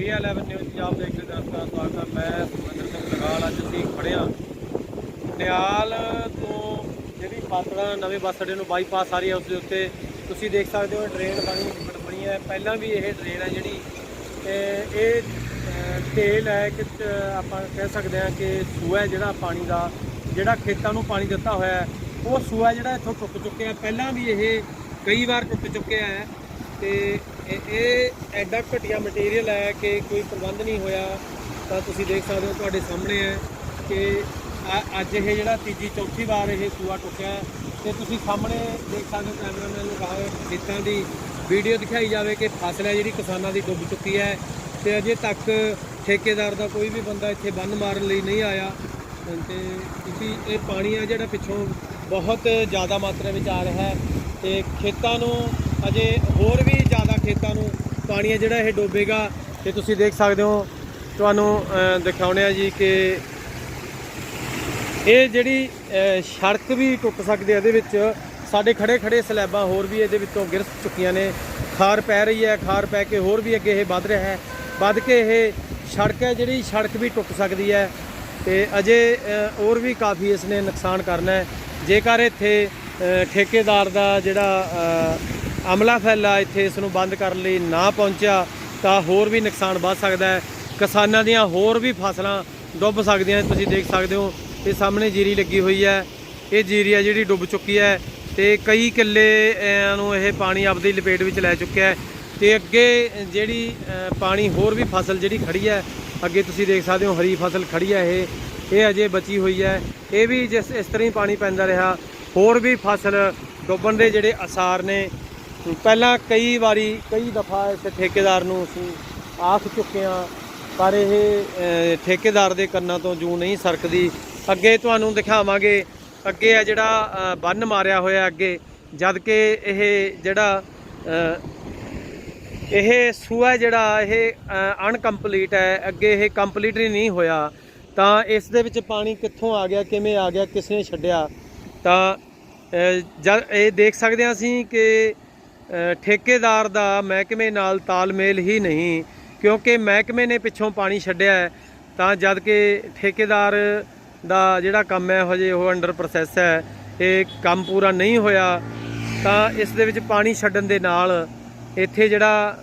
ਡੀ11 news Punjab ਦੇ ਇੱਕ ਦਰਸ਼ਕਾਂ ਦਾ ਸਵਾਗਤ ਹੈ। ਮੈਂ ਸੁਖਿੰਦਰ ਸਿੰਘ ਲਗਾਲ ਅੱਜ ਅਸੀਂ ਖੜਿਆ ਨਿਆਲ ਤੋਂ ਜਿਹੜੀ ਪਾਤੜਾ ਨਵੇਂ ਬੱਸ ਅੱਡੇ ਨੂੰ ਬਾਈਪਾਸ ਆ ਰਹੀ ਹੈ ਉਸ ਦੇ ਉੱਤੇ। ਤੁਸੀਂ ਦੇਖ ਸਕਦੇ ਹੋ ਡਰੇਨ ਬਣੀ ਬਣੀ ਹੈ। ਪਹਿਲਾਂ ਵੀ ਇਹ ਡਰੇਨ ਹੈ ਜਿਹੜੀ ਇਹ ਅਹ, ਢੇਲ ਹੈ ਕਿ ਅਹ, ਆਪਾਂ ਕਹਿ ਸਕਦੇ ਹਾਂ ਕਿ ਸੂਆ ਜਿਹੜਾ ਪਾਣੀ ਦਾ ਜਿਹੜਾ ਖੇਤਾਂ ਨੂੰ ਪਾਣੀ ਦਿੱਤਾ ਹੋਇਆ ਹੈ। ਉਹ ਸੂਆ ਜਿਹੜਾ ਇੱਥੋਂ ਟੁੱਟ ਚੁੱਕਿਆ ਪਹਿਲਾਂ ਵੀ ਇਹ ਕਈ ਵਾਰ ਟੁੱਟ ਚੁੱਕਿਆ ਹੈ। ਤੇ ਇਹ ਐਡਾ ਘਟੀਆ ਮਟੀਰੀਅਲ ਹੈ ਕਿ ਕੋਈ ਪ੍ਰਬੰਧ ਨਹੀਂ ਹੋਇਆ, ਤਾਂ ਤੁਸੀਂ ਦੇਖ ਸਕਦੇ ਹੋ ਤੁਹਾਡੇ ਸਾਹਮਣੇ ਹੈ ਕਿ ਅੱਜ ਇਹ ਜਿਹੜਾ ਤੀਜੀ ਚੌਥੀ ਵਾਰ ਇਹ ਸੂਆ ਟੁੱਟਿਆ ਹੈ। ਤੇ ਤੁਸੀਂ ਸਾਹਮਣੇ ਦੇਖ ਸਕਦੇ ਹੋ ਕੈਮਰਾਮੈਨ ਨੂੰ ਕਹਾ ਖੇਤਾਂ ਦੀ ਵੀਡੀਓ ਦਿਖਾਈ ਜਾਵੇ ਕਿ ਫਸਲ ਹੈ ਜਿਹੜੀ ਕਿਸਾਨਾਂ ਦੀ ਡੁੱਬ ਚੁੱਕੀ ਹੈ। ਤੇ ਅਜੇ ਤੱਕ ਠੇਕੇਦਾਰ ਦਾ ਕੋਈ ਵੀ ਬੰਦਾ ਇੱਥੇ ਬੰਨ ਮਾਰਨ ਲਈ ਨਹੀਂ ਆਇਆ। ਤੇ ਕਿਉਂਕਿ ਇਹ ਪਾਣੀ ਆ ਜਿਹੜਾ ਪਿੱਛੋਂ ਬਹੁਤ ਜ਼ਿਆਦਾ ਮਾਤਰਾ ਵਿੱਚ ਆ ਰਿਹਾ ਹੈ। ਤੇ ਖੇਤਾਂ ਨੂੰ ਅਜੇ ਹੋਰ ਵੀ ਜ਼ਿਆਦਾ ਖੇਤਾਂ ਨੂੰ ਪਾਣੀ ਹੈ ਜਿਹੜਾ ਇਹ ਡੋਬੇਗਾ, ਤੇ ਤੁਸੀਂ ਦੇਖ ਸਕਦੇ ਹੋ, ਤੁਹਾਨੂੰ ਦਿਖਾਉਣੇ ਆ ਜੀ ਕਿ ਇਹ ਜਿਹੜੀ ਸੜਕ ਵੀ ਟੁੱਟ ਸਕਦੀ ਹੈ ਇਹਦੇ ਵਿੱਚ। ਸਾਡੇ ਖੜੇ ਖੜੇ ਸਲੈਬਾਂ ਹੋਰ ਵੀ ਇਹਦੇ ਵਿੱਚੋਂ ਗਿਰ ਚੁੱਕੀਆਂ ਨੇ। ਖਾਰ ਪੈ ਰਹੀ ਹੈ, ਖਾਰ ਪੈ ਕੇ ਹੋਰ ਵੀ ਅੱਗੇ ਇਹ ਵੱਧ ਰਿਹਾ ਹੈ। ਵੱਧ ਕੇ ਇਹ ਸੜਕ ਹੈ ਜਿਹੜੀ ਸੜਕ ਵੀ ਟੁੱਟ ਸਕਦੀ ਹੈ। ਤੇ ਅਜੇ ਹੋਰ ਵੀ ਕਾਫੀ ਇਸ ਨੇ ਨੁਕਸਾਨ ਕਰਨਾ ਹੈ। ਜੇਕਰ ਇੱਥੇ ਠੇਕੇਦਾਰ ਦਾ ਜਿਹੜਾ ਅਮਲਾ ਫੈਲਾ, ਇੱਥੇ ਇਸ ਨੂੰ ਬੰਦ ਕਰਨ ਲਈ ਨਾ ਪਹੁੰਚਿਆ, ਤਾਂ ਹੋਰ ਵੀ ਨੁਕਸਾਨ ਵੱਧ ਸਕਦਾ ਹੈ। ਕਿਸਾਨਾਂ ਦੀਆਂ ਹੋਰ ਵੀ ਫਸਲਾਂ ਡੁੱਬ ਸਕਦੀਆਂ ਤੁਸੀਂ ਦੇਖ ਸਕਦੇ ਹੋ, ਇਹ ਸਾਹਮਣੇ ਜੀਰੀ ਲੱਗੀ ਹੋਈ ਹੈ। ਇਹ ਜੀਰੀ ਹੈ ਜਿਹੜੀ ਡੁੱਬ ਚੁੱਕੀ ਹੈ ਤੇ ਕਈ ਕਿੱਲੇ ਨੂੰ ਇਹ ਪਾਣੀ ਆਪਦੀ ਲਪੇਟ ਵਿੱਚ ਲੈ ਚੁੱਕਿਆ ਹੈ। ਤੇ ਅੱਗੇ ਜਿਹੜੀ ਪਾਣੀ ਹੋਰ ਵੀ ਫਸਲ ਜਿਹੜੀ ਖੜੀ ਹੈ, ਅੱਗੇ ਤੁਸੀਂ ਦੇਖ ਸਕਦੇ ਹੋ ਹਰੀ ਫਸਲ ਖੜੀ ਹੈ ਇਹ ਇਹ ਅਜੇ ਬਚੀ ਹੋਈ ਹੈ। ਇਹ ਵੀ ਜਿਸ, ਇਸ ਤਰ੍ਹਾਂ ਹੀ ਪਾਣੀ ਪੈਂਦਾ ਰਿਹਾ। ਹੋਰ ਵੀ ਫਸਲ ਡੁੱਬਣ ਦੇ ਜਿਹੜੇ ਅਸਾਰ ਨੇ ਪਹਿਲਾਂ ਕਈ ਵਾਰੀ, ਕਈ ਦਫਾ ਇਸ ਠੇਕੇਦਾਰ ਨੂੰ ਅਸੀਂ ਆਖ ਚੁੱਕੇ ਹਾਂ, ਪਰ ਇਹ ਠੇਕੇਦਾਰ ਦੇ ਕੰਨਾਂ ਤੋਂ ਜੂ ਨਹੀਂ ਸਰਕਦੀ। ਅੱਗੇ ਤੁਹਾਨੂੰ ਦਿਖਾਵਾਂਗੇ, ਅੱਗੇ ਆ ਜਿਹੜਾ ਬੰਨ ਮਾਰਿਆ ਹੋਇਆ ਅੱਗੇ, ਜਦ ਕਿ ਇਹ ਜਿਹੜਾ ਇਹ ਸੂਆ ਜਿਹੜਾ, ਇਹ ਅਨਕੰਪਲੀਟ ਹੈ, ਅੱਗੇ ਇਹ ਕੰਪਲੀਟ ਹੀ ਨਹੀਂ ਹੋਇਆ। ਤਾਂ ਇਸ ਦੇ ਵਿੱਚ ਪਾਣੀ ਕਿੱਥੋਂ ਆ ਗਿਆ, ਕਿਵੇਂ ਆ ਗਿਆ, ਕਿਸ ਨੇ ਛੱਡਿਆ? ਤਾਂ ਜਦ ਇਹ ਦੇਖ ਸਕਦੇ ਹਾਂ ਅਸੀਂ ਕਿ ਠੇਕੇਦਾਰ ਦਾ ਮਹਿਕਮੇ ਨਾਲ ਤਾਲਮੇਲ ਹੀ ਨਹੀਂ, ਕਿਉਂਕਿ ਮਹਿਕਮੇ ਨੇ ਪਿੱਛੋਂ ਪਾਣੀ ਛੱਡਿਆ ਤਾਂ ਜਦ ਕਿ ਠੇਕੇਦਾਰ ਦਾ ਜਿਹੜਾ ਕੰਮ ਹੈ, ਹਜੇ ਉਹ ਅੰਡਰ ਪ੍ਰੋਸੈਸ ਹੈ, ਇਹ ਕੰਮ ਪੂਰਾ ਨਹੀਂ ਹੋਇਆ, ਤਾਂ ਇਸ ਦੇ ਵਿੱਚ ਪਾਣੀ ਛੱਡਣ ਦੇ ਨਾਲ ਇੱਥੇ ਜਿਹੜਾ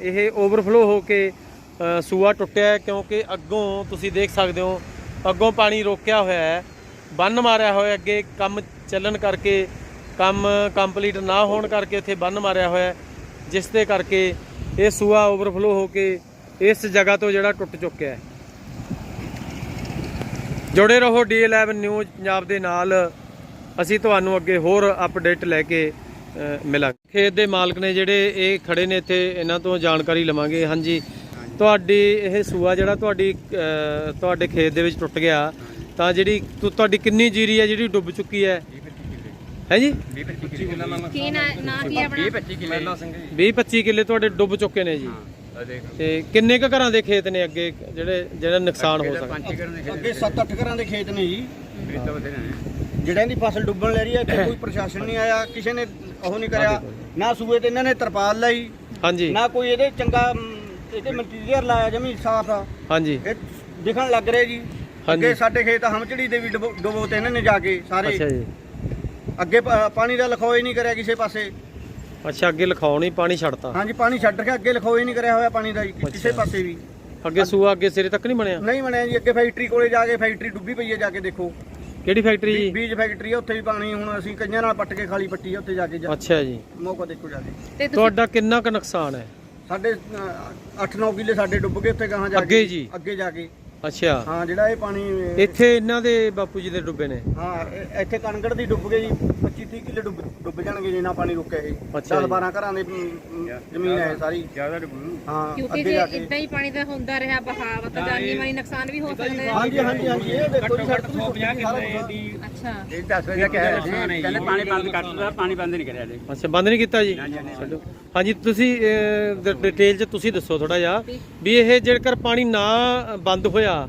ਇਹ ਓਵਰਫਲੋ ਹੋ ਕੇ ਸੂਆ ਟੁੱਟਿਆ ਕਿਉਂਕਿ ਅੱਗੋਂ ਤੁਸੀਂ ਦੇਖ ਸਕਦੇ ਹੋ, ਅੱਗੋਂ ਪਾਣੀ ਰੋਕਿਆ ਹੋਇਆ ਹੈ ਬੰਨ ਮਾਰਿਆ ਹੋਇਆ ਅੱਗੇ ਕੰਮ ਚੱਲਣ ਕਰਕੇ ਕੰਮ ਕੰਪਲੀਟ ਨਾ ਹੋਣ ਕਰਕੇ ਇੱਥੇ ਬੰਨ ਮਾਰਿਆ ਹੋਇਆ ਜਿਸ ਦੇ ਕਰਕੇ ਇਹ ਸੂਆ ਓਵਰਫਲੋ ਹੋ ਕੇ ਇਸ ਜਗ੍ਹਾ ਤੋਂ ਜਿਹੜਾ ਟੁੱਟ ਚੁੱਕਿਆ ਹੈ। ਜੁੜੇ ਰਹੋ ਡੀ11 ਨਿਊਜ਼ ਪੰਜਾਬ ਦੇ ਨਾਲ। ਅਸੀਂ ਤੁਹਾਨੂੰ ਅੱਗੇ ਹੋਰ ਅਪਡੇਟ ਲੈ ਕੇ ਮਿਲਾਂਗੇ। ਖੇਤ ਦੇ ਮਾਲਕ ਨੇ ਜਿਹੜੇ ਇਹ ਖੜੇ ਨੇ ਇੱਥੇ ਇਹਨਾਂ ਤੋਂ ਜਾਣਕਾਰੀ ਲਵਾਂਗੇ। ਹਾਂਜੀ ਤੁਹਾਡੀ ਇਹ ਸੂਆ ਜਿਹੜਾ ਤੁਹਾਡੀ ਤੁਹਾਡੇ ਖੇਤ ਦੇ ਵਿੱਚ ਟੁੱਟ ਗਿਆ ਤਾਂ ਜਿਹੜੀ ਤੁਹਾਡੀ ਕਿੰਨੀ ਜੀਰੀ ਹੈ ਜਿਹੜੀ ਡੁੱਬ ਚੁੱਕੀ ਹੈ? ਹੈ ਜੀ? ਕੀ ਨਾ ਨਾ ਕੀ ਆਪਣਾ? 20 25 ਕਿੱਲੇ। ਤੁਹਾਡੇ ਡੁੱਬ ਚੁੱਕੇ ਨੇ ਜੀ। ਤੇ ਕਿੰਨੇ ਕੁ ਘਰਾਂ ਦੇ ਖੇਤ ਨੇ ਅੱਗੇ? ਜਿਹੜੇ ਜਿਹੜਾ ਨੁਕਸਾਨ ਹੋ ਸਕਦਾ। ਅੱਗੇ 7-8 ਘਰਾਂ ਦੇ ਖੇਤ ਨੇ ਜੀ। ਜਿਹੜਿਆਂ ਦੀ ਫਸਲ ਡੁੱਬਣ ਲੈ ਰਹੀ ਹੈ ਇੱਥੇ ਕੋਈ ਪ੍ਰਸ਼ਾਸਨ ਨਹੀਂ ਆਇਆ ਕਿਸੇ ਨੇ ਉਹ ਨਹੀਂ ਕਰਿਆ ਨਾ ਸੂਏ ਤੇ ਇਹਨਾਂ ਨੇ ਤਰਪਾਲ ਲਾਈ ਹਾਂਜੀ। ਨਾ ਕੋਈ ਇਹਦੇ ਚੰਗਾ ਇਹਦੇ ਮਟੀਰੀਅਲ ਲਾਇਆ ਜਮੀ ਸਾਫ਼ ਆ। ਹਾਂਜੀ। ਇਹ ਦਿਖਣ ਲੱਗ ਰਿਹਾ ਜੀ। ਹਾਂਜੀ। ਅੱਗੇ ਸਾਡੇ ਖੇਤ ਹਮਚੜੀ ਦੇ ਵੀ ਡੁਬੋ ਡੁਬੋ ਤੇ ਇਹਨਾਂ ਨੇ ਜਾ ਕੇ ਸਾਰੇ ਅੱਛਾ ਜੀ। ਅੱਗੇ ਪ- ਪਾਣੀ ਦਾ ਲਿਖਾਓ ਹੀ ਨਹੀਂ ਕਰਿਆ ਕਿਸੇ ਪਾਸੇ। ਅੱਛਾ ਅੱਗੇ ਲਿਖਾਉਣ ਹੀ ਪਾਣੀ ਛੱਡਤਾ। ਹਾਂਜੀ ਪਾਣੀ ਛੱਡ ਕੇ ਅੱਗੇ ਲਿਖਾਓ ਹੀ ਨਹੀਂ ਕਰਿਆ ਹੋਇਆ ਪਾਣੀ ਦਾ ਜੀ ਕਿਸੇ ਅੱਛਾ। ਪਾਸੇ ਵੀ। ਅੱਗੇ ਸੂਆ ਅੱਗੇ ਸਿਰੇ ਤੱਕ ਨਹੀਂ ਬਣਿਆ? ਨਹੀਂ ਬਣਿਆ ਜੀ ਅੱਗੇ ਫੈਕਟਰੀ ਕੋਲੇ ਜਾ ਕੇ ਫੈਕਟਰੀ ਡੁੱਬੀ ਪਈ ਹੈ ਜਾ ਕੇ ਦੇਖੋ। ਕਿਹੜੀ ਫੈਕਟਰੀ? ਜੀ ਬੀਜ ਫੈਕਟਰੀ ਹੈ ਉੱਥੇ ਵੀ ਪਾਣੀ ਹੁਣ ਅਸੀਂ ਕਈਆਂ ਨਾਲ ਪੱਟ ਕੇ ਖਾਲੀ ਪੱਟੀ ਹੈ ਉੱਥੇ ਜਾ ਕੇ ਜਾ- ਅੱਛਾ ਜੀ। ਮੌਕਾ ਦੇਖੋ ਜਾ ਕੇ। ਤੇ ਤੁਸੀਂ ਤੁਹਾਡਾ ਕਿੰਨਾ ਕੁ ਨੁਕਸਾਨ ਹੈ? ਸਾਡੇ 8-9 ਕਿੱਲੇ ਸਾਡੇ ਡੁੱਬ ਗਏ ਉੱਥੇ ਗਾਹਾਂ ਜਾ ਕੇ। ਅੱਗੇ ਜੀ? ਅੱਗੇ ਜਾ ਕੇ। ਅੱਛਾ। ਹਾਂ ਜਿਹੜਾ ਇਹ ਪਾਣੀ ਇੱਥੇ ਇਹਨਾਂ ਦੇ ਬਾਪੂ ਜੀ ਦੇ ਡੁੱਬੇ ਨੇ? ਹਾਂ ਇਹ- ਇੱਥੇ ਕਣਗੜ ਦੀ ਡੁੱਬ ਗਈ ਜੀ। 25-30 ਕਿੱਲੇ ਡੁੱਬ ਡੁੱਬ ਜਾਣਗੇ ਜੇ ਨਾ ਪਾਣੀ ਰੁਕਿਆ ਇਹ। ਅੱਛਾ ਜੀ। 10-12 ਘਰਾਂ ਦੀ ਅਮ, ਅਮ, ਜ਼ਮੀਨ ਹੈ ਸਾਰੀ। ਜ਼ਿਆਦਾ ਡੁੱਬੂ ਹਾਂ ਕਿਉਂਕਿ ਅੱਗੇ ਜੇ ਜਾ ਕੇ। ਇਦਾਂ ਹੀ ਪਾਣੀ ਦਾ ਹੁੰਦਾ ਰਿਹਾ ਬਹਾਵ ਤਾਂ ਜਾਨੀ ਮਾਨੀ ਨੁਕਸਾਨ ਵੀ ਹੋ ਸਕਦਾ ਹੈ। ਹਾਂਜੀ ਹਾਂਜੀ ਹਾਂਜੀ ਇਹ ਦੇਖੋ ਜੀ ਸੜਕ ਤੋਂ ਸਾਰਾ ਕੁਛ। ਅੱਛਾ। ਇਹ 10 ਵਜੇ ਕਹਿ ਰਹੇ ਸੀ। ਕਹਿੰਦੇ ਪਾਣੀ ਬੰਦ ਕਰ ਦਿੱਤਾ ਪਾਣੀ ਬੰਦ ਨਹੀਂ ਕਰਿਆ ਜੀ ਅੱਛਾ ਬੰਦ ਨਹੀਂ ਕੀਤਾ ਜੀ? ਛੱਡੋ ਹਾਂਜੀ ਤੁਸੀਂ ਅਹ, ਡ- ਡਿਟੇਲ 'ਚ ਤੁਸੀਂ ਦੱਸੋ ਥੋੜਾ ਜਿਹਾ ਵੀ ਇਹ ਜੇਕਰ ਪਾਣੀ ਨਾ ਬੰਦ ਹੋਇਆ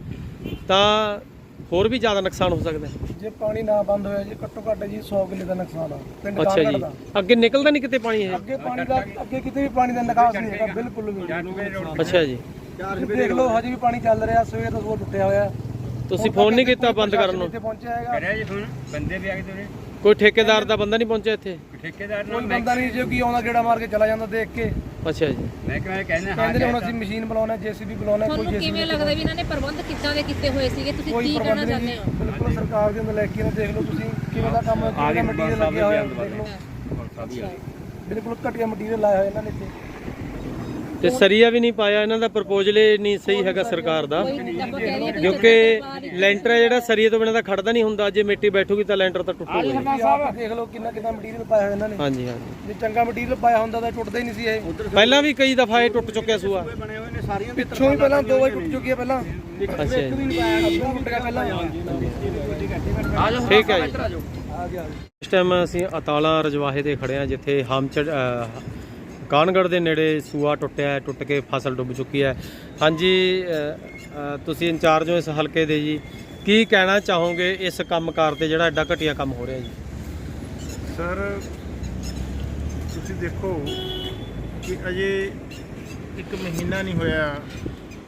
ਤਾਂ ਹੋਰ ਵੀ ਜ਼ਿਆਦਾ ਨੁਕਸਾਨ ਹੋ ਸਕਦਾ ਹੈ? ਜੇ ਪਾਣੀ ਨਾ ਬੰਦ ਹੋਇਆ ਜੀ ਘੱਟੋ ਘੱਟ ਜੀ 100 ਕਿੱਲੇ ਦਾ ਨੁਕਸਾਨ ਆ। ਪਿੰਡ ਅੱਛਾ ਕਾਂਗੜ ਜੀ। ਦਾ। ਅੱਗੇ ਨਿਕਲਦਾ ਨਹੀਂ ਕਿਤੇ ਪਾਣੀ ਇਹ? ਅੱਗੇ ਪਾਣੀ ਦਾ ਅੱਗੇ ਕਿਤੇ ਵੀ ਪਾਣੀ ਦਾ ਨਿਕਾਸ ਨਹੀਂ ਹੈਗਾ ਬਿਲਕੁਲ ਵੀ ਅੱਛਾ ਜੀ। ਦੇਖ ਲਓ ਹਜੇ ਵੀ ਪਾਣੀ ਚੱਲ ਰਿਹਾ ਸਵੇਰ ਦਾ ਸਵੇਰ ਟੁੱਟਿਆ ਹੋਇਆ। ਤੁਸੀਂ ਫੋਨ ਨਹੀਂ ਕੀਤਾ ਬੰਦ ਕਰਨ ਨੂੰ? ਇੱਥੇ ਪਹੁੰਚਿਆ ਹੈਗਾ? ਕਰਿਆ ਜੀ ਫੋਨ ਬੰਦੇ ਵੀ ਆ ਗਏ ਤੁਰੇ ਕੋਈ ਠੇਕੇਦਾਰ ਦਾ ਬੰਦਾ ਨਹੀਂ ਪਹੁੰਚਿਆ ਇੱਥੇ? ਠੇਕੇਦਾਰ ਕੋਈ ਨਾਲ ਮੈਂ ਬੰਦਾ ਨਹੀਂ ਜੋ ਕੀ ਆਉਂਦਾ ਗੇੜਾ ਮਾਰ ਕੇ ਚਲਾ ਜਾਂਦਾ ਦੇਖ ਕੇ? ਅੱਛਾ ਜੀ। ਮੈਂ ਕਿਹਾ ਕਹਿੰਦੇ ਹਾਂ ਕਹਿੰਦੇ ਨੇ ਹੁਣ ਅਸੀਂ ਮਸ਼ੀਨ ਬੁਲਾਉਣਾ ਜੀਸੀਬੀ ਬੁਲਾਉਣਾ ਕੋਈ ਤੁਹਾਨੂੰ ਕਿਵੇਂ ਜੀਸੀਬੀ ਲੱਗਦਾ ਵੀ ਇਹਨਾਂ ਨੇ ਪ੍ਰਬੰਧ ਕਿੱਦਾਂ ਦੇ ਕੀਤੇ ਹੋਏ ਸੀਗੇ? ਤੁਸੀਂ ਕੀ ਕਹਿਣਾ ਚਾਹੁੰਦੇ ਹੋ? ਬਿਲਕੁਲ ਸਰਕਾਰ ਦੇ ਅੰਦਰ ਲੈ ਕੇ ਨਾ ਦੇਖ ਲਓ ਤੁਸੀਂ ਕਿਵੇਂ ਦਾ ਕੰਮ ਕਿਵੇਂ ਦਾ ਮਟੀਰੀਅਲ ਲੱਗਿਆ ਹੋਇਆ ਦੇਖ ਲਓ। ਬਿਲਕੁਲ ਘਟੀਆ ਮਟੀਰੀਅਲ ਲਾਇਆ ਹੋਇਆ ਇਹਨਾਂ ਨੇ ਇੱਥੇ। ਤੇ ਸਰੀਆ ਵੀ ਨਹੀਂ ਪਾਇਆ ਇਹਨਾਂ ਦਾ ਪ੍ਰਪੋਜ਼ਲ ਹੀ ਨਹੀਂ ਸਹੀ ਹੈਗਾ ਸਰਕਾਰ ਦਾ। ਕਿਉਂਕਿ ਲੈਂਟਰ ਹੈ ਜਿਹੜਾ ਸਰੀਏ ਤੋਂ ਬਿਨਾਂ ਤਾਂ ਖੜਦਾ ਨਹੀਂ ਹੁੰਦਾ। ਜੇ ਮਿੱਟੀ ਬੈਠੂਗੀ ਤਾਂ ਲੈਂਟਰ ਤਾਂ ਟੁੱਟੂਗਾ ਹੀ। ਤੁਸੀਂ ਆਪ ਦੇਖ ਲਓ ਕਿੰਨਾ ਕਿੰਨਾ ਮਟੀਰੀਅਲ ਪਾਇਆ ਹੋਇਆ ਇਹਨਾਂ ਨੇ। ਹਾਂਜੀ ਹਾਂਜੀ। ਜੇ ਚੰਗਾ ਮਟੀਰੀਅਲ ਪਾਇਆ ਹੁੰਦਾ ਤਾਂ ਟੁੱਟਦਾ ਹੀ ਨਹੀਂ ਸੀ ਇਹ। ਪਹਿਲਾਂ ਵੀ ਕਈ ਦਫਾ ਇਹ ਟੁੱਟ ਚੁੱਕਿਆ ਸੂਆ। ਬਣੇ ਹੋਏ ਨੇ ਸਾਰੀਆਂ ਦੇ ਪਿੱਛੋਂ ਵੀ ਪਹਿਲਾਂ ਦੋ ਵਾਰ ਟੁੱਟ ਚੁੱਕੀ ਹੈ ਪਹਿਲਾਂ। ਅੱਛਾ ਜੀ। ਅੱਧਾ ਟੁੱਟ ਗਿਆ ਪਹਿਲਾਂ। ਠੀਕ ਹੈ ਜੀ। ਆ ਗਿਆ ਇਸ ਟਾਈਮ ਅਸੀਂ ਅਤਾਲਾ ਰਜਵਾਹੇ ਤੇ ਖੜੇ ਆ ਜਿੱਥੇ ਹਮਚੜ ਕਾਨਗੜ ਦੇ ਨੇੜੇ ਸੂਆ ਟੁੱਟਿਆ ਹੈ, ਟੁੱਟ ਕੇ ਫਸਲ ਡੁੱਬ ਚੁੱਕੀ ਹੈ। ਹਾਂਜੀ ਤੁਸੀਂ ਇੰਚਾਰਜ ਹੋ ਇਸ ਹਲਕੇ ਦੇ ਜੀ। ਕੀ ਕਹਿਣਾ ਚਾਹੋਗੇ ਇਸ ਕੰਮਕਾਰ ਤੇ ਜਿਹੜਾ ਐਡਾ ਘਟੀਆ ਕੰਮ ਹੋ ਰਿਹਾ ਜੀ? ਸਰ, ਤੁਸੀਂ ਦੇਖੋ ਕਿ ਅਜੇ ਇੱਕ ਮਹੀਨਾ ਨਹੀਂ ਹੋਇਆ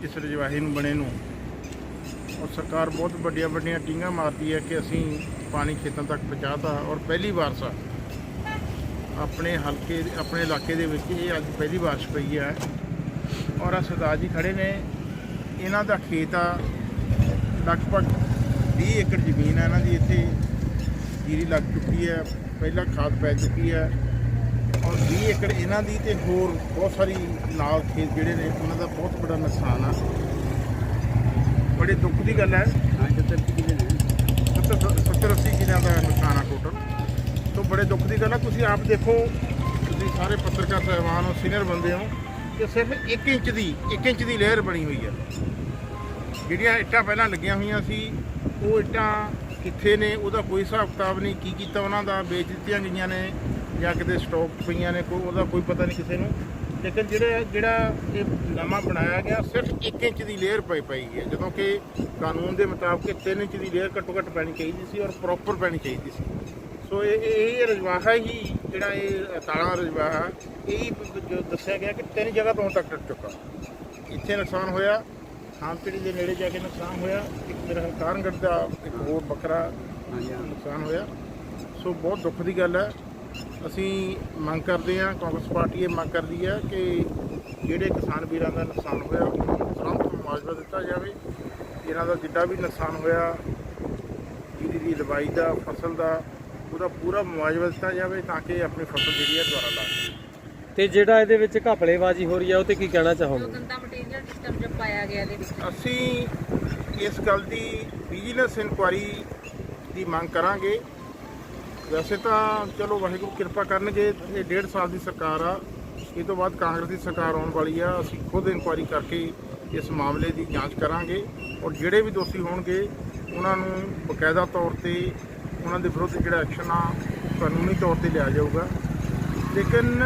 ਇਸ ਰਜਵਾਹੀ ਨੂੰ ਬਣੇ ਨੂੰ। ਔਰ ਸਰਕਾਰ ਬਹੁਤ ਵੱਡੀਆਂ ਵੱਡੀਆਂ ਟੀਂਗਾਂ ਮਾਰਦੀ ਹੈ ਕਿ ਅਸੀਂ ਪਾਣੀ ਖੇਤਾਂ ਤੱਕ ਪਹੁੰਚਾਤਾ ਔਰ ਪਹਿਲੀ ਵਾਰ ਸਾ ਆਪਣੇ ਹਲਕੇ ਆਪਣੇ ਇਲਾਕੇ ਦੇ ਵਿੱਚ ਇਹ ਅੱਜ ਪਹਿਲੀ ਬਾਰਿਸ਼ ਪਈ ਹੈ। ਔਰ ਆ ਸਰਦਾਰ ਜੀ ਖੜੇ ਨੇ। ਇਹਨਾਂ ਦਾ ਖੇਤ ਆ। ਲਗਭਗ 20 ਏਕੜ ਜ਼ਮੀਨ ਹੈ ਇਹਨਾਂ ਦੀ ਇੱਥੇ। ਜੀਰੀ ਲੱਗ ਚੁੱਕੀ ਹੈ। ਪਹਿਲਾਂ ਖਾਦ ਪੈ ਚੁੱਕੀ ਹੈ। ਔਰ 20 ਏਕੜ ਇਹਨਾਂ ਦੀ ਤੇ ਹੋਰ ਬਹੁਤ ਸਾਰੀ ਨਾਲ ਖੇਤ ਜਿਹੜੇ ਨੇ ਉਹਨਾਂ ਦਾ ਬਹੁਤ ਬੜਾ ਨੁਕਸਾਨ ਆ। ਬੜੇ ਦੁੱਖ ਦੀ ਗੱਲ ਹੈ। ਹਾਂ ਜਿੱਥੇ ਕਿਲੇ ਨੇ? 70 80 ਕਿਲਿਆਂ ਦਾ ਨੁਕਸਾਨ ਆ ਟੋਟਲ ਤੋਂ ਬੜੇ ਦੁੱਖ ਦੀ ਗੱਲ ਹੈ ਤੁਸੀਂ ਆਪ ਦੇਖੋ, ਤੁਸੀਂ ਸਾਰੇ ਪੱਤਰਕਾਰ ਸਾਹਿਬਾਨ ਹੋ ਸੀਨੀਅਰ ਬੰਦੇ ਹੋ, ਕਿ ਸਿਰਫ 1 ਇੰਚ ਦੀ 1 ਇੰਚ ਦੀ ਲੇਅਰ ਬਣੀ ਹੋਈ ਹੈ ਜਿਹੜੀਆਂ ਇੱਟਾਂ ਪਹਿਲਾਂ ਲੱਗੀਆਂ ਹੋਈਆਂ ਸੀ, ਉਹ ਇੱਟਾਂ ਕਿੱਥੇ ਨੇ, ਉਹਦਾ ਕੋਈ ਹਿਸਾਬ ਕਿਤਾਬ ਨਹੀਂ, ਕੀ ਕੀਤਾ ਉਹਨਾਂ ਦਾ, ਵੇਚ ਦਿੱਤੀਆਂ ਗਈਆਂ ਨੇ, ਜਾਂ ਕਿਤੇ ਸਟਾਕ ਪਈਆਂ ਨੇ, ਕੋਈ ਉਹਦਾ ਕੋਈ ਪਤਾ ਨਹੀਂ ਕਿਸੇ ਨੂੰ। ਲੇਕਿਨ ਜਿਹੜਾ ਜਿਹੜਾ ਇਹ ਨਵਾਂ ਬਣਾਇਆ ਗਿਆ, ਸਿਰਫ 1 ਇੰਚ ਦੀ ਲੇਅਰ ਪਈ ਪਈ ਹੈ ਜਦੋਂ ਕਿ ਕਾਨੂੰਨ ਦੇ ਮੁਤਾਬਕ 3 ਇੰਚ ਦੀ ਲੇਅਰ ਘੱਟੋ ਘੱਟ ਪੈਣੀ ਚਾਹੀਦੀ ਸੀ ਔਰ ਪ੍ਰੋਪਰ ਪੈਣੀ ਚਾਹੀਦੀ ਸੀ। ਸੋ ਇਹ ਇਹ ਰਜਵਾਹਾ ਹੀ ਜਿਹੜਾ ਇਹ ਤਾਲਾ ਰਜਵਾਹਾ ਇਹ ਜੋ ਦੱਸਿਆ ਗਿਆ ਕਿ ਤਿੰਨ ਜਗ੍ਹਾ ਤੋਂ ਤੱਕ ਟੁੱਟ ਚੁੱਕਾ। ਇੱਥੇ ਨੁਕਸਾਨ ਹੋਇਆ ਖਾਮਪੀੜੀ ਦੇ ਨੇੜੇ ਜਾ ਕੇ ਨੁਕਸਾਨ ਹੋਇਆ ਇੱਕ ਮੇਰਾ ਕਾਰਨਗੜ ਦਾ ਇੱਕ ਹੋਰ ਬੱਕਰਾ ਨੁਕਸਾਨ ਹੋਇਆ। ਸੋ ਬਹੁਤ ਦੁੱਖ ਦੀ ਗੱਲ ਹੈ। ਅਸੀਂ ਮੰਗ ਕਰਦੇ ਹਾਂ ਕਾਂਗਰਸ ਪਾਰਟੀ ਇਹ ਮੰਗ ਕਰਦੀ ਹੈ ਕਿ ਜਿਹੜੇ ਕਿਸਾਨ ਵੀਰਾਂ ਦਾ ਨੁਕਸਾਨ ਹੋਇਆ ਉਹਨਾਂ ਤੁਰੰਤ ਮੁਆਵਜ਼ਾ ਦਿੱਤਾ ਜਾਵੇ। ਇਹਨਾਂ ਦਾ ਜਿੱਡਾ ਵੀ ਨੁਕਸਾਨ ਹੋਇਆ ਜਿਹਦੀ ਦੀ ਲਵਾਈ ਦਾ ਫਸਲ ਦਾ ਉਹਦਾ ਪੂਰਾ ਮੁਆਵਜ਼ਾ ਦਿੱਤਾ ਜਾਵੇ ਤਾਂ ਕਿ ਆਪਣੀ ਫਸਲ ਜਿਹੜੀ ਹੈ ਦੁਬਾਰਾ ਲਾ ਸਕਣ ਤੇ ਜਿਹੜਾ ਇਹਦੇ ਵਿੱਚ ਘਪਲੇਬਾਜ਼ੀ ਹੋ ਰਹੀ ਹੈ ਉਹ ਤੇ ਕੀ ਕਹਿਣਾ ਜੋ ਚਾਹੋਗੇ ਗੰਦਾ ਮਟੀਰੀਅਲ ਸਿਸਟਮ ਜੋ ਪਾਇਆ ਗਿਆ ਇਹਦੇ ਵਿੱਚ। ਅਸੀਂ ਇਸ ਗੱਲ ਦੀ ਵਿਜੀਲੈਂਸ ਇਨਕੁਆਰੀ ਦੀ ਮੰਗ ਕਰਾਂਗੇ। ਵੈਸੇ ਤਾਂ ਚਲੋ ਵਾਹਿਗੁਰੂ ਕਿਰਪਾ ਕਰਨਗੇ ਇਹ ਡੇਢ ਸਾਲ ਦੀ ਸਰਕਾਰ ਆ। ਇਹ ਤੋਂ ਬਾਅਦ ਕਾਂਗਰਸ ਦੀ ਸਰਕਾਰ ਆਉਣ ਵਾਲੀ ਆ। ਅਸੀਂ ਖੁਦ ਇਨਕੁਆਰੀ ਕਰਕੇ ਇਸ ਮਾਮਲੇ ਦੀ ਜਾਂਚ ਕਰਾਂਗੇ। ਔਰ ਜਿਹੜੇ ਵੀ ਦੋਸ਼ੀ ਹੋਣਗੇ ਉਹਨਾਂ ਨੂੰ ਬਕਾਇਦਾ ਤੌਰ ਤੇ ਉਹਨਾਂ ਦੇ ਵਿਰੁੱਧ ਜਿਹੜਾ ਐਕਸ਼ਨ ਆ, ਕਾਨੂੰਨੀ ਤੌਰ ਤੇ ਲਿਆ ਜਾਊਗਾ। ਲੇਕਿਨ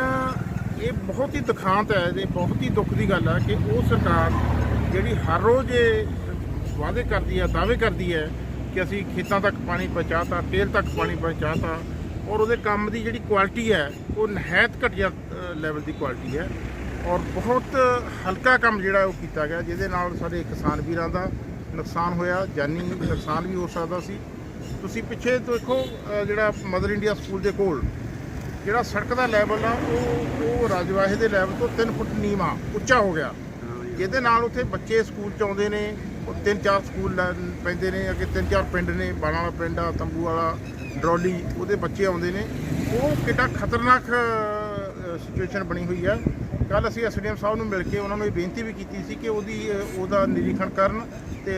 ਇਹ ਬਹੁਤ ਹੀ ਦੁਖਾਂਤ ਹੈ, ਇਹ ਬਹੁਤ ਹੀ ਦੁੱਖ ਦੀ ਗੱਲ ਆ ਕਿ ਉਹ ਸਰਕਾਰ ਜਿਹੜੀ ਹਰ ਰੋਜ਼ ਇਹ ਵਾਅਦੇ ਕਰਦੀ ਹੈ ਦਾਅਵੇ ਕਰਦੀ ਹੈ ਕਿ ਅਸੀਂ ਖੇਤਾਂ ਤੱਕ ਪਾਣੀ ਪਹੁੰਚਾਤਾ ਟੇਲ ਤੱਕ ਪਾਣੀ ਪਹੁੰਚਾਤਾ ਔਰ ਉਹਦੇ ਕੰਮ ਦੀ ਜਿਹੜੀ ਕੁਆਲਿਟੀ ਹੈ, ਉਹ ਨਹਾਇਤ ਘਟੀਆ ਲੈਵਲ ਦੀ ਕੁਆਲਿਟੀ ਹੈ ਔਰ ਬਹੁਤ ਹਲਕਾ ਕੰਮ ਜਿਹੜਾ ਉਹ ਕੀਤਾ ਗਿਆ, ਜਿਹਦੇ ਨਾਲ ਸਾਡੇ ਕਿਸਾਨ ਵੀਰਾਂ ਦਾ ਨੁਕਸਾਨ ਹੋਇਆ, ਜਾਨੀ ਨੁਕਸਾਨ ਵੀ ਹੋ ਸਕਦਾ ਸੀ। ਤੁਸੀਂ ਪਿੱਛੇ ਦੇਖੋ ਅ, ਜਿਹੜਾ ਮਦਰ ਇੰਡੀਆ ਸਕੂਲ ਦੇ ਕੋਲ ਜਿਹੜਾ ਸੜਕ ਦਾ ਲੈਵਲ ਆ ਉਹ ਉਹ ਰਾਜਵਾਹੇ ਦੇ ਲੈਵਲ ਤੋਂ 3 ਫੁੱਟ ਨੀਵਾਂ ਉੱਚਾ ਹੋ ਗਿਆ। ਜਿਹਦੇ ਨਾਲ ਉੱਥੇ ਬੱਚੇ ਸਕੂਲ ਚ ਆਉਂਦੇ ਨੇ ਉਹ ਤਿੰਨ ਚਾਰ ਸਕੂਲ ਲੈ- ਪੈਂਦੇ ਨੇ ਅੱਗੇ ਤਿੰਨ ਚਾਰ ਪਿੰਡ ਨੇ ਬਾਣਾ ਵਾਲਾ ਪਿੰਡ ਆ ਤੰਬੂ ਵਾਲਾ ਡਰੋਲੀ ਉਹਦੇ ਬੱਚੇ ਆਉਂਦੇ ਨੇ। ਉਹ ਕਿੱਡਾ ਖਤਰਨਾਕ ਸਿਚੁਏਸ਼ਨ ਬਣੀ ਹੋਈ ਆ। ਕੱਲ ਅਸੀਂ ਐਸਡੀਐਮ ਸਾਹਿਬ ਨੂੰ ਮਿਲ ਕੇ ਉਹਨਾਂ ਨੂੰ ਇਹ ਬੇਨਤੀ ਵੀ ਕੀਤੀ ਸੀ ਕਿ ਉਹਦੀ, ਉਹਦਾ ਨਿਰੀਖਣ ਕਰਨ ਤੇ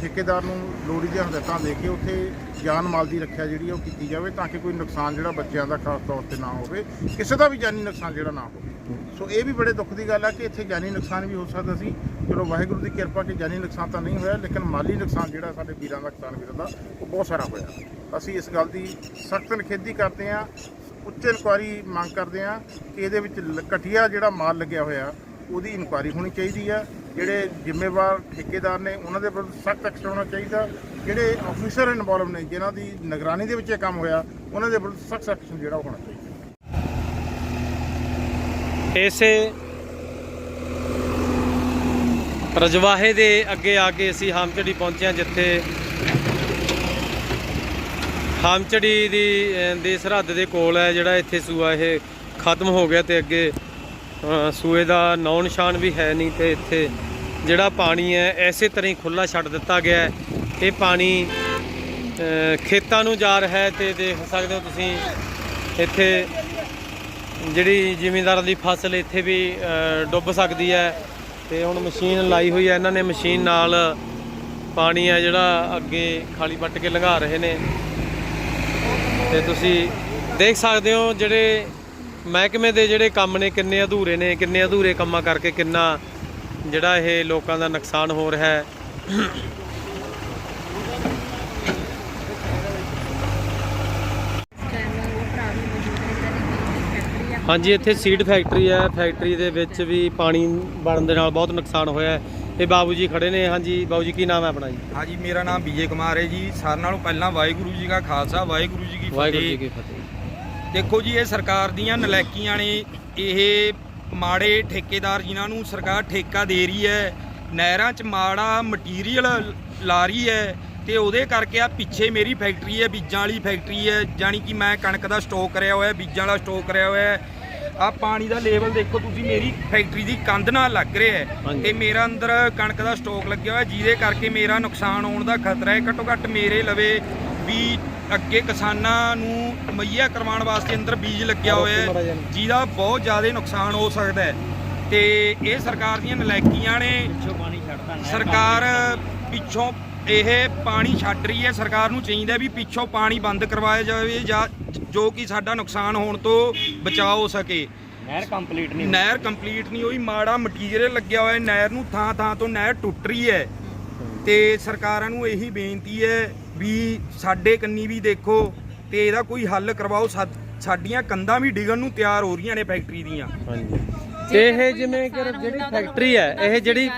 ਠੇਕੇਦਾਰ ਨੂੰ ਲੋੜੀ ਦੀਆਂ ਹਦਾਇਤਾਂ ਦੇ ਕੇ ਉੱਥੇ ਜਾਨ ਮਾਲ ਦੀ ਰੱਖਿਆ ਜਿਹੜੀ ਉਹ ਕੀਤੀ ਜਾਵੇ ਤਾਂ ਕਿ ਕੋਈ ਨੁਕਸਾਨ ਜਿਹੜਾ ਬੱਚਿਆਂ ਦਾ ਖਾਸ ਤੌਰ ਤੇ ਨਾ ਹੋਵੇ, ਕਿਸੇ ਦਾ ਵੀ ਜਾਨੀ ਨੁਕਸਾਨ ਜਿਹੜਾ ਨਾ ਹੋਵੇ। ਸੋ ਇਹ ਵੀ ਬੜੇ ਦੁੱਖ ਦੀ ਗੱਲ ਹੈ ਕਿ ਇੱਥੇ ਜਾਨੀ ਨੁਕਸਾਨ ਵੀ ਹੋ ਸਕਦਾ ਸੀ। ਚਲੋ ਵਾਹਿਗੁਰੂ ਦੀ ਕਿਰਪਾ ਕਿ ਜਾਨੀ ਨੁਕਸਾਨ ਤਾਂ ਨਹੀਂ ਹੋਇਆ, ਲੇਕਿਨ ਮਾਲੀ ਨੁਕਸਾਨ ਜਿਹੜਾ ਸਾਡੇ ਵੀਰਾਂ ਦਾ, ਕਿਸਾਨ ਵੀਰਾਂ ਦਾ, ਉਹ ਬਹੁਤ ਸਾਰਾ ਹੋਇਆ। ਅਸੀਂ ਇਸ ਗੱਲ ਦੀ ਸਖਤ ਨਿਖੇਧੀ ਕਰਦੇ ਹਾਂ। ਉੱਚ ਇਨਕੁਆਰੀ ਮੰਗ ਕਰਦੇ ਹਾਂ ਕਿ ਇਹਦੇ ਵਿੱਚ ਲ- ਘਟੀਆ ਜਿਹੜਾ ਮਾਲ ਲੱਗਿਆ ਹੋਇਆ, ਉਹਦੀ ਇਨਕੁਆਰੀ ਹੋਣੀ ਚਾਹੀਦੀ ਆ। ਜਿਹੜੇ ਜ਼ਿੰਮੇਵਾਰ ਠੇਕੇਦਾਰ ਨੇ, ਉਹਨਾਂ ਦੇ ਵਿਰੁੱਧ ਸਖਤ ਐਕਸ਼ਨ ਹੋਣਾ ਚਾਹੀਦਾ। ਜਿਹੜੇ ਅਫੀਸਰ ਇਨਵੋਲਵ ਨੇ, ਜਿਨ੍ਹਾਂ ਦੀ ਨਿਗਰਾਨੀ ਦੇ ਵਿੱਚ ਇਹ ਕੰਮ ਹੋਇਆ, ਉਹਨਾਂ ਦੇ ਵਿਰੁੱਧ ਸਖਤ ਐਕਸ਼ਨ ਜਿਹੜਾ ਉਹ ਹੋਣਾ ਚਾਹੀਦਾ। ਇਸੇ ਰਜਵਾਹੇ ਦੇ ਅੱਗੇ ਆ ਕੇ ਅਸੀਂ ਹਾਮਚੜੀ ਪਹੁੰਚੇ ਹਾਂ, ਜਿੱਥੇ ਹਾਮਚੜੀ ਦੀ ਦੇ ਸਰਹੱਦ ਦੇ ਕੋਲ ਹੈ ਜਿਹੜਾ ਇੱਥੇ ਸੂਆ ਇਹ ਖਤਮ ਹੋ ਗਿਆ ਤੇ ਅੱਗੇ ਸੂਏ ਦਾ ਨੌ ਨਿਸ਼ਾਨ ਵੀ ਹੈ ਨਹੀਂ ਤੇ ਇੱਥੇ ਜਿਹੜਾ ਪਾਣੀ ਹੈ ਐਸੇ ਤਰ੍ਹਾਂ ਹੀ ਖੁੱਲਾ ਛੱਡ ਦਿੱਤਾ ਗਿਆ ਹੈ। ਇਹ ਪਾਣੀ ਖੇਤਾਂ ਨੂੰ ਜਾ ਰਿਹਾ ਹੈ ਤੇ ਦੇਖ ਸਕਦੇ ਹੋ ਤੁਸੀਂ ਇੱਥੇ ਜਿਹੜੀ ਜ਼ਿਮੀਂਦਾਰਾਂ ਦੀ ਫਸਲ ਇੱਥੇ ਵੀ ਡੁੱਬ ਸਕਦੀ ਹੈ ਤੇ ਹੁਣ ਮਸ਼ੀਨ ਲਾਈ ਹੋਈ ਹੈ। ਇਹਨਾਂ ਨੇ ਮਸ਼ੀਨ ਨਾਲ ਪਾਣੀ ਹੈ ਜਿਹੜਾ ਅੱਗੇ ਖਾਲੀ ਪੱਟ ਕੇ ਲੰਘਾ ਰਹੇ ਨੇ। ਤੇ ਤੁਸੀਂ ਦੇਖ ਸਕਦੇ ਹੋ ਜਿਹੜੇ ਮਹਿਕਮੇ ਦੇ ਜਿਹੜੇ ਕੰਮ ਨੇ, ਕਿੰਨੇ ਅਧੂਰੇ ਨੇ, ਕਿੰਨੇ ਅਧੂਰੇ ਕੰਮਾਂ ਕਰਕੇ ਕਿੰਨਾ ਜਿਹੜਾ ਇਹ ਲੋਕਾਂ ਦਾ ਨੁਕਸਾਨ ਹੋ ਰਿਹਾ ਹੈ। ਹਾਂਜੀ, ਇੱਥੇ ਸੀਡ ਫੈਕਟਰੀ ਹੈ। ਫੈਕਟਰੀ ਦੇ ਵਿੱਚ ਵੀ ਪਾਣੀ ਵੜਨ ਦੇ ਨਾਲ ਬਹੁਤ ਨੁਕਸਾਨ ਹੋਇਆ ਹੈ। ਇਹ ਬਾਬੂ ਜੀ ਖੜੇ ਨੇ ਹਾਂਜੀ ਬਾਬੂ ਜੀ ਕੀ ਨਾਮ ਹੈ ਆਪਣਾ ਜੀ? ਹਾਂਜੀ ਮੇਰਾ ਨਾਮ ਵਿਜੇ ਕੁਮਾਰ ਹੈ ਜੀ। ਸਾਰਿਆਂ ਨਾਲੋਂ ਪਹਿਲਾਂ ਵਾਹਿਗੁਰੂ ਜੀ ਕਾ ਖਾਲਸਾ ਵਾਹਿਗੁਰੂ ਜੀ ਕੀ ਵਾਹਿਗੁਰੂ ਜੀ ਕੀ ਫਤਿਹ। ਦੇਖੋ ਜੀ ਇਹ ਸਰਕਾਰ ਦੀਆਂ ਨਲਾਇਕੀਆਂ ਨੇ ਇਹ ਮਾੜੇ ਠੇਕੇਦਾਰ ਜਿਨ੍ਹਾਂ ਨੂੰ ਸਰਕਾਰ ਠੇਕਾ ਦੇ ਰਹੀ ਹੈ ਨਹਿਰਾਂ 'ਚ ਮਾੜਾ ਮਟੀਰੀਅਲ ਲਾ ਰਹੀ ਹੈ ਤੇ ਉਹਦੇ ਕਰਕੇ ਆ ਪਿੱਛੇ ਮੇਰੀ ਫੈਕਟਰੀ ਹੈ ਬੀਜਾਂ ਵਾਲੀ ਫੈਕਟਰੀ ਹੈ ਜਾਣੀ ਕਿ ਮੈਂ ਕਣਕ ਦਾ ਸਟਾਕ ਕਰਿਆ ਹੋਇਆ ਬੀਜਾਂ ਵਾਲਾ ਸਟਾਕ ਕਰਿਆ ਹੋਇਆ ਆ ਪਾਣੀ ਦਾ ਲੈਵਲ ਦੇਖੋ ਤੁਸੀਂ ਮੇਰੀ ਫੈਕਟਰੀ ਦੀ ਕੰਧ ਨਾਲ ਲੱਗ ਰਿਹਾ ਹੈ। ਤੇ ਮੇਰਾ ਅੰਦਰ ਕਣਕ ਦਾ ਸਟਾਕ ਲੱਗਿਆ ਹੋਇਆ ਜਿਹਦੇ ਕਰਕੇ ਮੇਰਾ ਨੁਕਸਾਨ ਹੋਣ ਦਾ ਖਤਰਾ ਹੈ। ਘੱਟੋ ਘੱਟ ਮੇਰੇ ਲਵੇ ਵੀ ਅੱਗੇ ਕਿਸਾਨਾਂ ਨੂੰ ਮੁਹੱਈਆ ਕਰਵਾਉਣ ਵਾਸਤੇ ਅੰਦਰ ਬੀਜ ਲੱਗਿਆ ਹੋਇਆ ਹੈ ਜਿਹਦਾ ਬਹੁਤ ਜ਼ਿਆਦਾ ਨੁਕਸਾਨ ਹੋ ਸਕਦਾ ਹੈ। ਤੇ ਇਹ ਸਰਕਾਰ ਦੀਆਂ ਨਲਾਇਕੀਆਂ ਨੇ ਸਰਕਾਰ ਪਿੱਛੋਂ ਇਹ ਪਾਣੀ ਛੱਡ ਰਹੀ ਹੈ। ਸਰਕਾਰ ਨੂੰ ਚਾਹੀਦਾ ਵੀ ਪਿੱਛੋਂ ਪਾਣੀ ਬੰਦ ਕਰਵਾਇਆ ਜਾਵੇ ਜਾਂ ਜੋ ਕਿ ਸਾਡਾ ਨੁਕਸਾਨ ਹੋਣ ਤੋਂ ਬਚਾਅ ਹੋ ਸਕੇ। ਨਹਿਰ ਕੰਪਲੀਟ ਨਹੀਂ ਨਹਿਰ ਕੰਪਲੀਟ ਨਹੀਂ ਹੋਈ। ਮਾੜਾ ਮਟੀਰੀਅਲ ਲੱਗਿਆ ਹੋਇਆ ਹੈ। ਨਹਿਰ ਨੂੰ ਥਾਂ ਥਾਂ ਤੋਂ ਨਹਿਰ ਟੁੱਟ ਰਹੀ ਹੈ। ਤੇ ਸਰਕਾਰਾਂ ਨੂੰ ਇਹੀ ਬੇਨਤੀ ਹੈ ਵੀ ਸਾਡੇ ਕੰਨੀ ਵੀ ਦੇਖੋ ਤੇ ਇਹਦਾ ਕੋਈ ਹੱਲ ਕਰਵਾਓ। ਸਾ- ਸਾਡੀਆਂ ਕੰਧਾਂ ਵੀ ਡਿੱਗਣ ਨੂੰ ਤਿਆਰ ਹੋ ਰਹੀਆਂ ਨੇ ਫੈਕਟਰੀ ਦੀਆਂ। ਹਾਂਜੀ। ਤੇ ਇਹ ਜਿਵੇਂ ਕਿ ਜਿਹੜੀ ਫੈਕਟਰੀ ਹੈ ਇਹ ਜਿਹੜੀ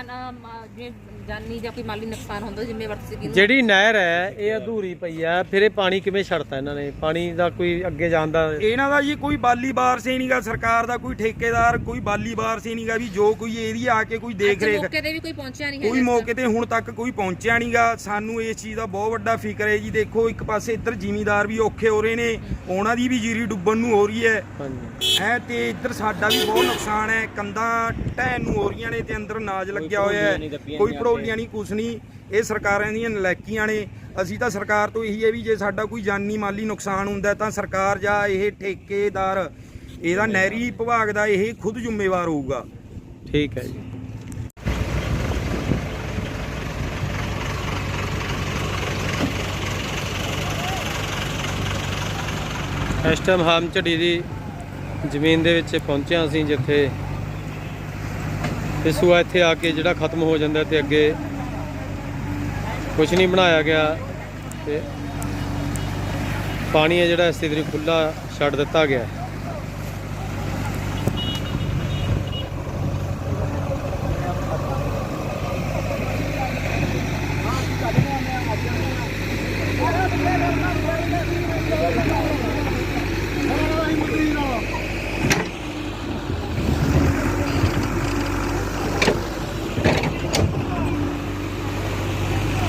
ਜਾਨੀ ਜਾਂ ਕੋਈ ਮਾਲੀ ਨੁਕਸਾਨ ਹੁੰਦਾ ਜ਼ਿੰਮੇਵਾਰ ਤੁਸੀਂ ਕਿਹਨੂੰ ਜਿਹੜੀ ਨਹਿਰ ਹੈ ਇਹ ਅਧੂਰੀ ਪਈ ਹੈ ਫਿਰ ਇਹ ਪਾਣੀ ਕਿਵੇਂ ਛੱਡਤਾ ਇਹਨਾਂ ਨੇ? ਪਾਣੀ ਦਾ ਕੋਈ ਅੱਗੇ ਜਾਣ ਦਾ ਇਹਨਾਂ ਦਾ ਜੀ ਕੋਈ ਬਾਲੀ ਬਾਰ ਸੇ ਨਹੀਂਗਾ ਸਰਕਾਰ ਦਾ ਕੋਈ ਠੇਕੇਦਾਰ ਕੋਈ ਬਾਲੀ ਬਾਰ ਸੇ ਨਹੀਂਗਾ ਵੀ ਜੋ ਕੋਈ ਇਹਦੀ ਆ ਕੇ ਕੋਈ ਦੇਖ ਰੇਖ ਮੌਕੇ ਤੇ ਵੀ ਕੋਈ ਪਹੁੰਚਿਆ ਨਹੀਂ ਕੋਈ ਮੌਕੇ ਤੇ ਹੁਣ ਤੱਕ ਕੋਈ ਪਹੁੰਚਿਆ ਨਹੀਂਗਾ ਸਾਨੂੰ ਇਸ ਚੀਜ਼ ਦਾ ਬਹੁਤ ਵੱਡਾ ਫਿਕਰ ਹੈ ਜੀ। ਦੇਖੋ ਇੱਕ ਪਾਸੇ ਇੱਧਰ ਜ਼ਿਮੀਂਦਾਰ ਵੀ ਔਖੇ ਹੋ ਰਹੇ ਨੇ ਉਹਨਾਂ ਦੀ ਵੀ ਜੀਰੀ ਡੁੱਬਣ ਨੂੰ ਹੋ ਰਹੀ ਹੈ। ਹਾਂਜੀ। ਹੈ ਤੇ ਇੱਧਰ ਸਾਡਾ ਵੀ ਬਹੁਤ ਨੁਕਸਾਨ ਹੈ। ਕੰਧਾਂ ਢਹਿਣ ਨੂੰ ਹੋ ਰਹੀਆਂ ਨੇ ਤੇ ਅੰਦਰ ਨਾਜ ਲੱਗਿਆ ਹੋਇਆ ਹੈ। ਕੋਈ ਪੜੋਲੀਆਂ ਨਹੀਂ ਕੁਛ ਨਹੀਂ ਇਹ ਸਰਕਾਰਾਂ ਦੀਆਂ ਨਲਾਇਕੀਆਂ ਨੇ। ਅਸੀਂ ਤਾਂ ਸਰਕਾਰ ਤੋਂ ਇਹੀ ਹੈ ਵੀ ਜੇ ਸਾਡਾ ਕੋਈ ਜਾਨੀ ਮਾਲੀ ਨੁਕਸਾਨ ਹੁੰਦਾ ਤਾਂ ਸਰਕਾਰ ਜਾਂ ਇਹ ਠੇਕੇਦਾਰ, ਇਹਦਾ ਨਹਿਰੀ ਵਿਭਾਗ ਦਾ ਇਹ ਖੁਦ ਜ਼ਿੰਮੇਵਾਰ ਹੋਊਗਾ। ਠੀਕ ਹੈ ਜੀ। ਇਸ ਟਾਈਮ ਹਾਮ ਝੜੀ ਦੀ ਜ਼ਮੀਨ ਦੇ ਵਿੱਚ ਪਹੁੰਚਿਆ ਅਸੀਂ ਜਿੱਥੇ ਇਹ ਸੂਆ ਇੱਥੇ ਆ ਕੇ ਜਿਹੜਾ ਖਤਮ ਹੋ ਜਾਂਦਾ ਤੇ ਅੱਗੇ ਕੁਝ ਨਹੀਂ ਬਣਾਇਆ ਗਿਆ ਤੇ ਪਾਣੀ ਹੈ ਜਿਹੜਾ ਇਸੇ ਤਰੀ ਖੁੱਲਾ ਛੱਡ ਦਿੱਤਾ ਗਿਆ ਹੈ।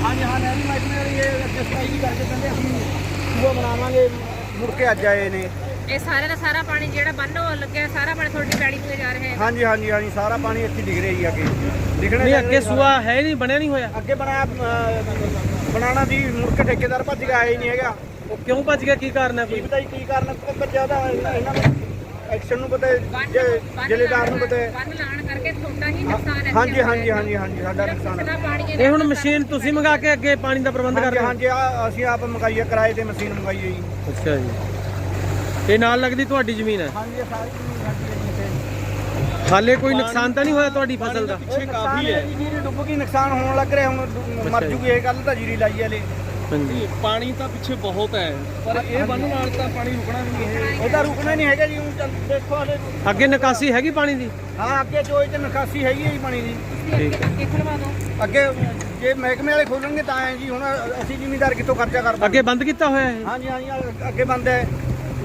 ਹਾਂਜੀ ਹਾਂ ਨਹਿਰੀ ਮਹਿਕਮੇ ਵਾਲੀ ਇਹ ਅੱਗੇ ਸਫ਼ਾਈ ਕਰਕੇ ਕਹਿੰਦੇ ਅਸੀਂ ਸੂਆ ਬਣਾਵਾਂਗੇ ਕੇ ਅੱਜ ਆਏ ਨੇ। ਇਹ ਸਾਰੇ ਦਾ ਸਾਰਾ ਪਾਣੀ ਜਿਹੜਾ ਬੰਨ ਹੋ ਲੱਗਿਆ ਸਾਰਾ ਪਾਣੀ ਤੁਹਾਡੀ ਪੈੜੀ ਨੂੰ ਜਾ ਰਿਹਾ ਹੈ। ਹਾਂਜੀ ਹਾਂਜੀ ਹਾਂਜੀ ਸਾਰਾ ਪਾਣੀ ਇੱਥੇ ਡਿੱਗ ਰਿਹਾ ਜੀ ਅੱਗੇ। ਡਿੱਗਣਾ ਨਹੀਂ ਅੱਗੇ। ਸੂਆ ਹੈ ਨਹੀਂ ਬਣਿਆ ਨਹੀਂ ਹੋਇਆ। ਅੱਗੇ ਬਣਾਇਆ ਅਹ, ਬਣਾਉਣਾ ਦੀ ਮੁੜ ਕੇ ਠੇਕੇਦਾਰ ਭੱਜ ਕੇ ਆਏ ਨਹੀਂ ਹੈਗਾ। ਉਹ ਕਿਉਂ ਭੱਜ ਗਿਆ? ਕੀ ਕਾਰਨ ਹੈ ਕੀ ਕੋਈ ਪਤਾ ਜੀ ਕੀ ਕਾਰਨ ਭੱਜਿਆ ਉਹਦਾ ਇਹਨਾਂ ਇਹਨਾਂ ਨੂੰ ਐਕਸ਼ਨ ਨੂੰ ਪਤਾ ਹੈ, ਜੇ ਜ਼ਿਲ੍ਹੇਦਾਰ ਨੂੰ ਪਤਾ ਹੈ। ਬੰਨ ਲਾਣ ਕਰਕੇ ਤੁਹਾਡਾ ਹੀ ਨੁਕਸਾਨ ਹੈ। ਹਾਂਜੀ ਹਾਂਜੀ ਹਾਂਜੀ ਹਾਂਜੀ ਸਾਡਾ ਨੁਕਸਾਨ ਹੈ। ਪਾਣੀ ਇਹ ਹੁਣ ਮਸ਼ੀਨ ਤੁਸੀਂ ਮੰਗਾ ਕੇ ਅੱਗੇ ਪਾਣੀ ਦਾ ਪ੍ਰਬੰਧ ਕਰ ਹਾਂਜੀ ਰਹੇ ਹੋ? ਹਾਂਜੀ ਆ ਅਸੀਂ ਆਪ ਮੰਗਾਈਏ ਕਿਰਾਏ ਤੇ ਮਸ਼ੀਨ ਮੰਗਾਈ ਹੈ ਜੀ। ਅੱਛਾ ਜੀ। ਇਹ ਨਾਲ ਲੱਗਦੀ ਤੁਹਾਡੀ ਜ਼ਮੀਨ ਹੈ? ਹਾਂਜੀ ਇਹ ਸਾਰੀ ਜ਼ਮੀਨ ਸਾਡੀ ਹੈ ਜੀ ਹਾਲੇ ਕੋਈ ਨੁਕਸਾਨ ਤਾਂ ਨਹੀਂ ਹੋਇਆ ਤੁਹਾਡੀ ਫਸਲ ਦਾ ਇੱਥੇ ਕਾਫੀ ਹੈ। ਜੀਰੀ ਡੁੱਬ ਗਈ ਨੁਕਸਾਨ ਹੋਣ ਲੱਗ ਰਿਹਾ ਹੁਣ ਮਰ ਅੱਛਾ ਜੀ। ਜੂਗੀ ਇਹ ਕੱਲ ਤਾਂ ਜੀਰੀ ਲਾਈ ਹਾਂਜੀ। ਪਾਣੀ ਤਾਂ ਪਿੱਛੇ ਬਹੁਤ ਹੈ ਪਰ ਇਹ ਬੰਨ ਨਾਲ ਤਾਂ ਪਾਣੀ ਰੁਕਣਾ ਵੀ ਨਹੀਂ ਹੈ। ਇਹ ਤਾਂ ਰੁਕਣਾ ਨਹੀਂ ਹੈਗਾ ਜੀ ਹੁਣ ਚੱਲ ਦੇਖੋ ਹਲੇ। ਅੱਗੇ ਨਿਕਾਸੀ ਹੈਗੀ ਪਾਣੀ ਦੀ? ਹਾਂ ਅੱਗੇ ਚੋਈ ਤੇ ਨਿਕਾਸੀ ਹੈਗੀ ਹੈ ਜੀ ਪਾਣੀ ਦੀ। ਠੀਕ ਹੈ। ਇਹ ਖਲਵਾ ਦਿਓ? ਅੱਗੇ ਜੇ ਮਹਿਕਮੇ ਵਾਲੇ ਖੋਲਣਗੇ ਤਾਂ ਹੈ ਜੀ ਹੁਣ ਅਸੀਂ ਜ਼ਿਮੀਂਦਾਰ ਕਿੱਥੋਂ ਖਰਚਾ ਕਰਦੇ ਅੱਗੇ ਬੰਦ ਕੀਤਾ ਹੋਇਆ ਹੈ ਹਾਂਜੀ ਹਾਂਜੀ ਅੱਗੇ ਬੰਦ ਹੈ।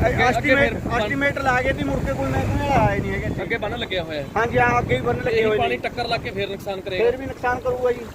ਐਸਟੀਮੇਟ ਐਸਟੀਮੇਟ ਲਾ ਕੇ ਦੀ ਮੁੜ ਕੇ ਕੋਈ ਆਇਆ ਨਹੀਂ ਹੈਗਾ। ਅੱਗੇ ਬੰਨ ਲੱਗਿਆ ਹੋਇਆ ਹੈ। ਹਾਂਜੀ ਆ ਅੱਗੇ ਹੀ ਬੰਨ ਲੱਗੇ ਹੋਏ ਪਾਣੀ ਨੇ ਟੱਕਰ ਲੱਗ ਕੇ ਫੇਰ ਨੁਕਸਾਨ ਕਰੇਗਾ। ਫੇਰ ਵੀ ਨੁਕਸਾਨ ਕਰੂਗਾ ਜੀ।